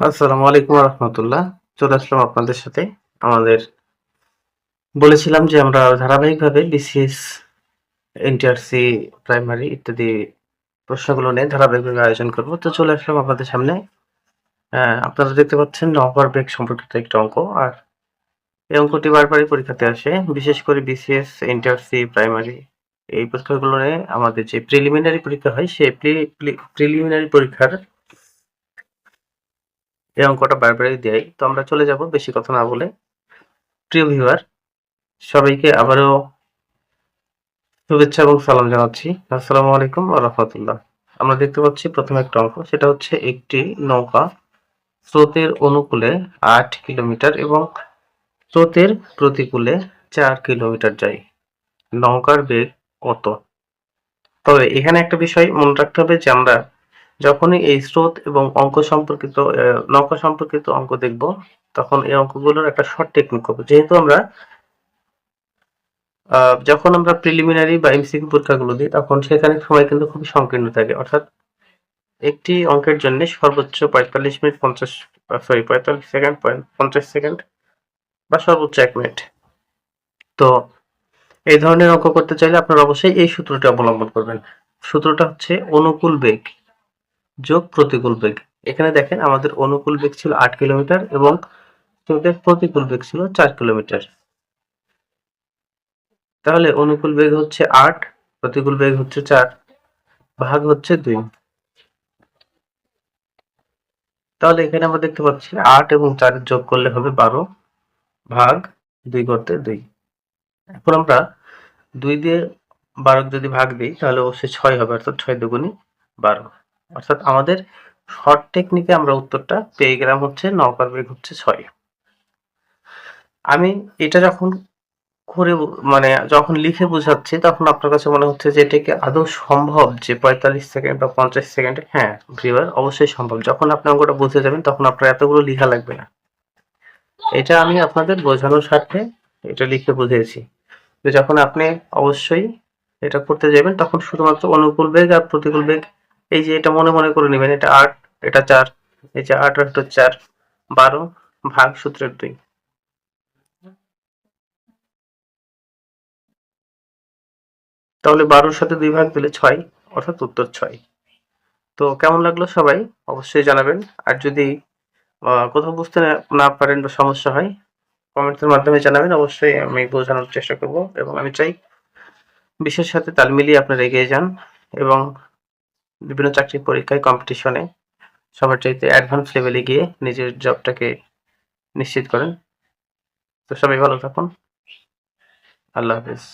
আসসালামু আলাইকুম রহমতুল্লাহ। চলে আসলাম আপনাদের সাথে। আমাদের বলেছিলাম যে আমরা ধারাবাহিকভাবে বিসিএস এনটিআরসি প্রাইমারি ইত্যাদি প্রশ্নগুলো নিয়ে ধারাবাহিকভাবে আয়োজন করব। তো চলে আসলাম আপনাদের সামনে। আপনারা দেখতে পাচ্ছেন নভার বেগ সম্পর্কিত একটি অঙ্ক। আর এই অঙ্কটি বারবারই পরীক্ষাতে আসে। বিশেষ করে বিসিএস এনটিআরসি প্রাইমারি এই পরীক্ষাগুলো নিয়ে আমাদের যে প্রিলিমিনারি পরীক্ষা হয়, সেই প্রিলিমিনারি পরীক্ষার এই অঙ্কটা বারবারই দেয় তো আমরা চলে যাব বেশি কথা না বলে। প্রিয় ভিউয়ার সবাইকে আবারও শুভেচ্ছা এবং সালাম জানাচ্ছি। আসসালামু আলাইকুম রাহমাতুল্লাহ। আমরা দেখতে পাচ্ছি প্রথম একটা অঙ্ক, সেটা হচ্ছে একটি নৌকা স্রোতের অনুকূলে আট কিলোমিটার এবং স্রোতের প্রতিকূলে চার কিলোমিটার যায়। নৌকার বেগ কত? তবে এখানে একটা বিষয় মনে রাখতে হবে যে আমরা যখনই এই স্রোত এবং অঙ্ক সম্পর্কিত নৌকা সম্পর্কিত অঙ্ক দেখব, তখন এই অঙ্কগুলোর একটা শর্ট টেকনিক হবে যেহেতু আমরা যখন আমরা প্রিলিমিনারি বা এমসিকিউ পরীক্ষাগুলো দিই, তখন সেখানে সময় কিন্তু খুবই সংকীর্ণ থাকে। অর্থাৎ একটি অঙ্কের জন্য সর্বোচ্চ পঁয়তাল্লিশ মিনিট পঞ্চাশ সরি পঁয়তাল্লিশ সেকেন্ড পঞ্চাশ সেকেন্ড বা সর্বোচ্চ এক মিনিট। তো এই ধরনের অঙ্ক করতে চাইলে আপনারা অবশ্যই এই সূত্রটি অবলম্বন করবেন। সূত্রটা হচ্ছে অনুকূল বেগ। যোগ প্রতিকূল বেগ। এখানে দেখেন আমাদের অনুকূল বেগ ছিল আট কিলোমিটার এবং প্রতিকূল বেগ ছিল চার কিলোমিটার। তাহলে অনুকূল বেগ হচ্ছে আট, প্রতিকূল বেগ হচ্ছে চার, ভাগ হচ্ছে দুই। তাহলে এখানে আমরা দেখতে পাচ্ছি আট এবং চারের যোগ করলে হবে বারো, ভাগ দুই করতে দুই। এখন আমরা দুই দিয়ে বারো যদি ভাগ দিই, তাহলে অবশ্যই ছয় হবে, অর্থাৎ ছয় দুগুণী বারো। অর্থাৎ আমাদের শর্ট টেকনিকে আমরা উত্তরটা পেয়ে গেলাম হচ্ছে নৌকার বেগ হচ্ছে ছয়। আমি এটা যখন করে মানে যখন লিখে বোঝাচ্ছি, তখন আপনার কাছে মনে হচ্ছে যে এটা আদৌ সম্ভব যে পঁয়তাল্লিশ সেকেন্ড বা পঞ্চাশ সেকেন্ডে? হ্যাঁ ভিউয়ার অবশ্যই সম্ভব। যখন আপনি অঙ্কটা বুঝে যাবেন, তখন আপনার এতগুলো লেখা লাগবে না। এটা আমি আপনাদের বোঝানোর স্বার্থে এটা লিখে বুঝিয়েছি। তো যখন আপনি অবশ্যই এটা করতে যাবেন, তখন শুধুমাত্র অনুকূল বেগ আর প্রতিকূল বেগ এই যে এটা মনে মনে করে নেবেন, এটা আট, এটা চার, এই যে আট আর এটা চার, বারো ভাগ সূত্রের দুই। তাহলে বারোর সাথে দুই ভাগ দিলে ছয়, অর্থাৎ উত্তর ছয়। তো কেমন লাগল সবাই? অবশ্যই জানাবেন। আর যদি কোথাও বুঝতে না পারেন বা সমস্যা হয়, কমেন্টের মাধ্যমে জানাবেন। অবশ্যই আমি বোঝানোর চেষ্টা করব এবং আমি চাই বিশ্বের সাথে তাল মিলিয়ে আপনারা এগিয়ে যান এবং বিভিন্ন চাকরির পরীক্ষায় কম্পিটিশনে সবার চাইতে অ্যাডভান্স লেভেলে গিয়ে নিজের জবটাকে নিশ্চিত করেন। তো সবাই ভালো থাকুন। আল্লাহ হাফিজ।